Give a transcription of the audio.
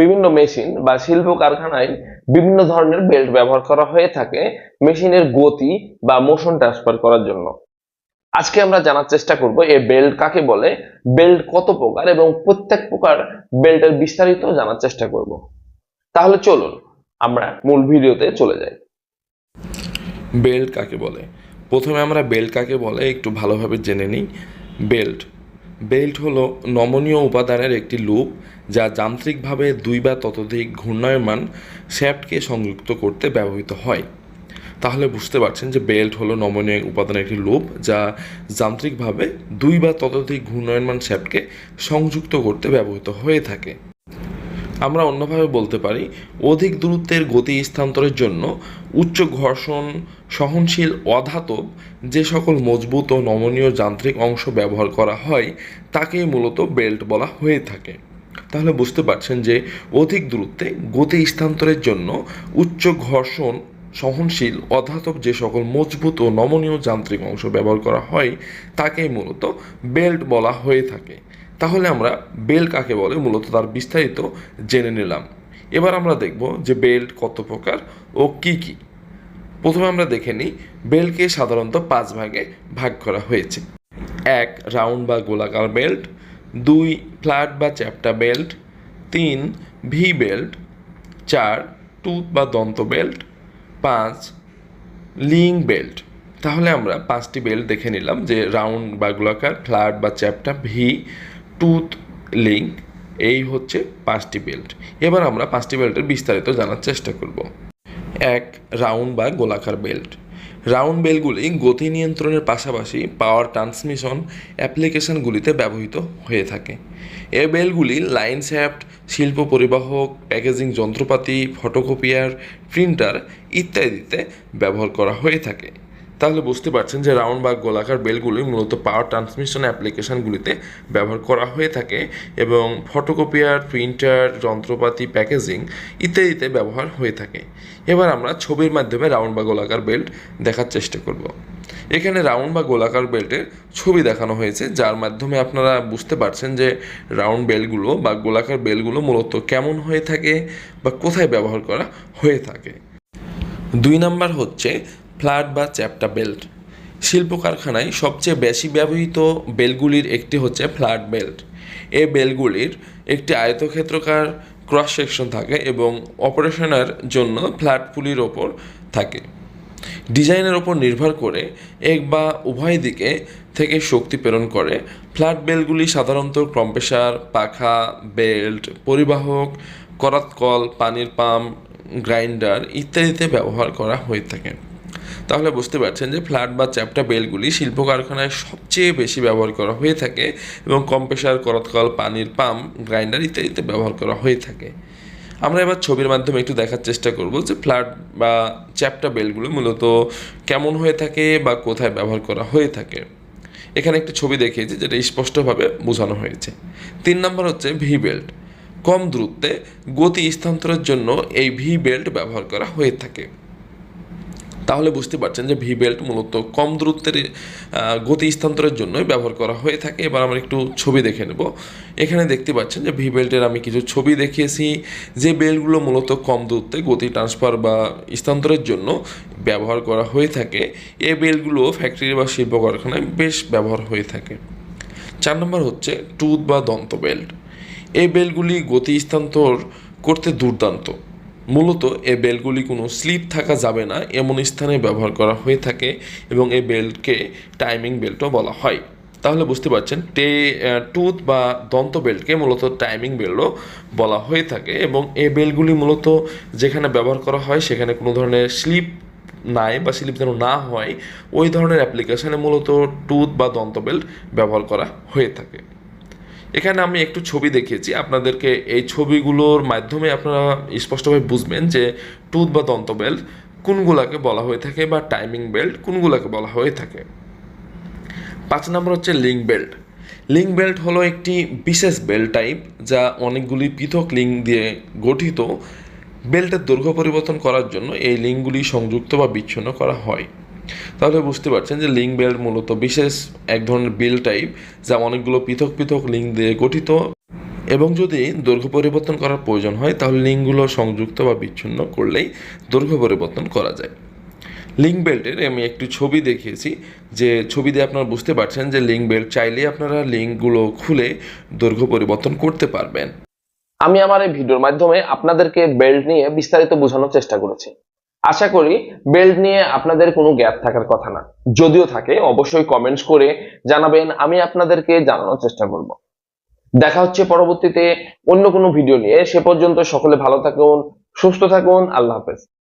বিভিন্ন মেশিন বা শিল্প কারখানায় বিভিন্ন ধরনের বেল্ট ব্যবহার করা হয়ে থাকে মেশিনের গতি বা মোশন ট্রান্সফার করার জন্য। আজকে আমরা জানার চেষ্টা করব এই বেল্ট কাকে বলে, বেল্ট কত প্রকার এবং প্রত্যেক প্রকার বেল্টের বিস্তারিত জানার চেষ্টা করব। তাহলে চলুন, আমরা মূল ভিডিওতে চলে যাই। বেল্ট কাকে বলে? প্রথমে আমরা বেল্ট কাকে বলে একটু ভালোভাবে জেনে নিই। বেল্ট বেল্ট হলো নমনীয় উপাদানের একটি লুপ যা যান্ত্রিকভাবে দুই বা ততোধিক ঘূর্ণায়মান শ্যাফটকে সংযুক্ত করতে ব্যবহৃত হয়। তাহলে বুঝতে পারছেন যে বেল্ট হলো নমনীয় উপাদানের একটি লুপ যা যান্ত্রিকভাবে দুই বা ততোধিক ঘূর্ণায়মান শ্যাফটকে সংযুক্ত করতে ব্যবহৃত হয়ে থাকে। আমরা অন্যভাবে বলতে পারি, অধিক দূরত্বের গতি স্থানান্তরের জন্য উচ্চ ঘর্ষণ সহনশীল অধাতব যে সকল মজবুত ও নমনীয় যান্ত্রিক অংশ ব্যবহার করা হয়, তাকেই মূলত বেল্ট বলা হয়ে থাকে। তাহলে বুঝতে পারছেন যে অধিক দূরত্বে গতি স্থানান্তরের জন্য উচ্চ ঘর্ষণ সহনশীল অধাতব যে সকল মজবুত ও নমনীয় যান্ত্রিক অংশ ব্যবহার করা হয়, তাকেই মূলত বেল্ট বলা হয়ে থাকে। তাহলে আমরা বেল্ট কাকে বলে? মূলত তার বিস্তারিত জেনে নিলাম। এবার আমরা দেখব যে বেল্ট কত প্রকার ও কি কি। প্রথমে আমরা দেখে নিই বেল্টকে সাধারণত পাঁচ ভাগে ভাগ করা হয়েছে। এক, রাউন্ড বা গোলাকার বেল্ট। দুই, ফ্ল্যাট বা চ্যাপ্টা বেল্ট। তিন, ভি বেল্ট। চার, টুথ বা দন্ত বেল্ট। পাঁচ, লিং বেল্ট। তাহলে আমরা পাঁচটি বেল্ট দেখে নিলাম যে রাউন্ড বা গোলাকার, ফ্ল্যাট বা চ্যাপ্টা ভি। টুথ লিং এই হচ্ছে পাঁচটি বেল্ট। এবার আমরা পাঁচটি বেল্টের বিস্তারিত জানার চেষ্টা করব। এক, রাউন্ড বা গোলাকার বেল্ট। রাউন্ড বেলগুলি গতি নিয়ন্ত্রণের পাশাপাশি পাওয়ার ট্রান্সমিশন অ্যাপ্লিকেশনগুলিতে ব্যবহৃত হয়ে থাকে। এ বেলগুলি লাইন শ্যাফট, শিল্প পরিবাহক, প্যাকেজিং যন্ত্রপাতি, ফটোকপিয়ার, প্রিন্টার ইত্যাদিতে ব্যবহার করা হয়ে থাকে। তাহলে বুঝতে পারছেন যে রাউন্ড বা গোলাকার বেলগুলি মূলত পাওয়ার ট্রান্সমিশন অ্যাপ্লিকেশনগুলিতে ব্যবহার করা হয়ে থাকে এবং ফটোকপিয়ার, প্রিন্টার, যন্ত্রপাতি, প্যাকেজিং ইত্যাদিতে ব্যবহার হয়ে থাকে। এবার আমরা ছবির মাধ্যমে রাউন্ড বা গোলাকার বেল্ট দেখার চেষ্টা করব। এখানে রাউন্ড বা গোলাকার বেল্টের ছবি দেখানো হয়েছে, যার মাধ্যমে আপনারা বুঝতে পারছেন যে রাউন্ড বেলগুলো বা গোলাকার বেলগুলো মূলত কেমন হয়ে থাকে বা কোথায় ব্যবহার করা হয়ে থাকে। দুই নাম্বার হচ্ছে ফ্ল্যাট বা চ্যাপ্টা বেল্ট। শিল্প কারখানায় সবচেয়ে বেশি ব্যবহৃত বেলগুলির একটি হচ্ছে ফ্ল্যাট বেল্ট। এই বেলগুলির একটি আয়তক্ষেত্রকার ক্রস সেকশন থাকে এবং অপারেশনের জন্য ফ্ল্যাট পুলির ওপর থাকে। ডিজাইনের ওপর নির্ভর করে এক বা উভয় দিকে থেকে শক্তি প্রেরণ করে। ফ্ল্যাট বেলগুলি সাধারণত কম্প্রেসার পাখা, বেল্ট, পরিবাহক, করাতকল, পানির পাম্প, গ্রাইন্ডার ইত্যাদিতে ব্যবহার করা হয়ে থাকে। তাহলে বুঝতে পারছেন যে ফ্ল্যাট বা চ্যাপ্টা বেলগুলি শিল্প কারখানায় সবচেয়ে বেশি ব্যবহার করা হয়ে থাকে এবং কম্প্রেসার করতকল, পানির পাম্প, গ্রাইন্ডার ইত্যাদিতে ব্যবহার করা হয়ে থাকে। আমরা এবার ছবির মাধ্যমে একটু দেখার চেষ্টা করব যে ফ্ল্যাট বা চ্যাপ্টা বেলগুলো মূলত কেমন হয়ে থাকে বা কোথায় ব্যবহার করা হয়ে থাকে। এখানে একটি ছবি দেখিয়েছি যেটা স্পষ্টভাবে বোঝানো হয়েছে। তিন নম্বর হচ্ছে ভি বেল্ট। কম দূরত্বে গতি স্থানান্তরের জন্য এই ভি বেল্ট ব্যবহার করা হয়ে থাকে। তাহলে বুঝতে পারছেন যে ভি বেল্ট মূলত কম দূরত্বের গতি স্থানান্তরের জন্যই ব্যবহার করা হয়ে থাকে। এবার আমরা একটু ছবি দেখে নেব। এখানে দেখতে পাচ্ছেন যে ভি বেল্টের আমি কিছু ছবি দেখিয়েছি। যে বেল্টগুলো মূলত কম দূরত্বে গতি ট্রান্সফার বা স্থানান্তরের জন্য ব্যবহার করা হয়ে থাকে এই বেল্টগুলো ফ্যাক্টরি বা শিল্প কারখানায় বেশ ব্যবহার হয়ে থাকে। চার নম্বর হচ্ছে টুথ বা দন্ত বেল্ট। এই বেলগুলি গতি স্থানান্তর করতে দুর্দান্ত। মূলত এই বেলগুলি কোনো স্লিপ থাকা যাবে না, এমন স্থানে ব্যবহার করা হয়ে থাকে এবং এই বেল্টকে টাইমিং বেল্টও বলা হয়। তাহলে বুঝতে পারছেন, টে টুথ বা দন্ত বেল্টকে মূলত টাইমিং বেল্টও বলা হয়ে থাকে এবং এই বেল্টগুলি মূলত যেখানে ব্যবহার করা হয় সেখানে কোনো ধরনের স্লিপ নাই বা স্লিপ যেন না হয়, ওই ধরনের অ্যাপ্লিকেশানে মূলত টুথ বা দন্ত বেল্ট ব্যবহার করা হয়ে থাকে। এখানে আমি একটু ছবি দেখিয়েছি। আপনাদেরকে এই ছবিগুলোর মাধ্যমে আপনারা স্পষ্টভাবে বুঝবেন যে টুথ বা দন্ত বেল্ট কোনগুলাকে বলা হয়ে থাকে বা টাইমিং বেল্ট কোনগুলাকে বলা হয়ে থাকে। পাঁচ নম্বর হচ্ছে লিঙ্ক বেল্ট। লিঙ্ক বেল্ট হলো একটি বিশেষ বেল্ট টাইপ যা অনেকগুলি পৃথক লিঙ্ক দিয়ে গঠিত। বেল্টের দৈর্ঘ্য পরিবর্তন করার জন্য এই লিঙ্কগুলি সংযুক্ত বা বিচ্ছিন্ন করা হয়। তাহলে বুঝতে পারছেন যে লিঙ্ক বেল্ট মূলত বিশেষ এক ধরনের বেল্ট টাইপ যা অনেকগুলো পৃথক পৃথক লিঙ্ক দিয়ে গঠিত। এবং যদি দৈর্ঘ্য পরিবর্তন করার প্রয়োজন হয়, তাহলে লিঙ্কগুলো সংযুক্ত বা বিচ্ছিন্ন করলেই দৈর্ঘ্য পরিবর্তন করা যায়। লিঙ্ক বেল্টের আমি একটি ছবি দেখিয়েছি, যে ছবি দিয়ে আপনারা বুঝতে পারছেন যে লিঙ্ক বেল্ট চাইলেই আপনারা লিঙ্কগুলো খুলে দৈর্ঘ্য পরিবর্তন করতে পারবেন। আমি আমার এই ভিডিওর মাধ্যমে আপনাদেরকে বেল্ট নিয়ে বিস্তারিত বোঝানোর চেষ্টা করেছি। আশা করি বেল্ট নিয়ে আপনাদের কোনো গ্যাপ থাকার কথা না। যদিও থাকে, অবশ্যই কমেন্টস করে জানাবেন, আমি আপনাদেরকে জানানোর চেষ্টা করব। দেখা হচ্ছে পরবর্তীতে অন্য কোনো ভিডিও নিয়ে। সে পর্যন্ত সকলে ভালো থাকুন, সুস্থ থাকুন, আল্লাহ হাফেজ।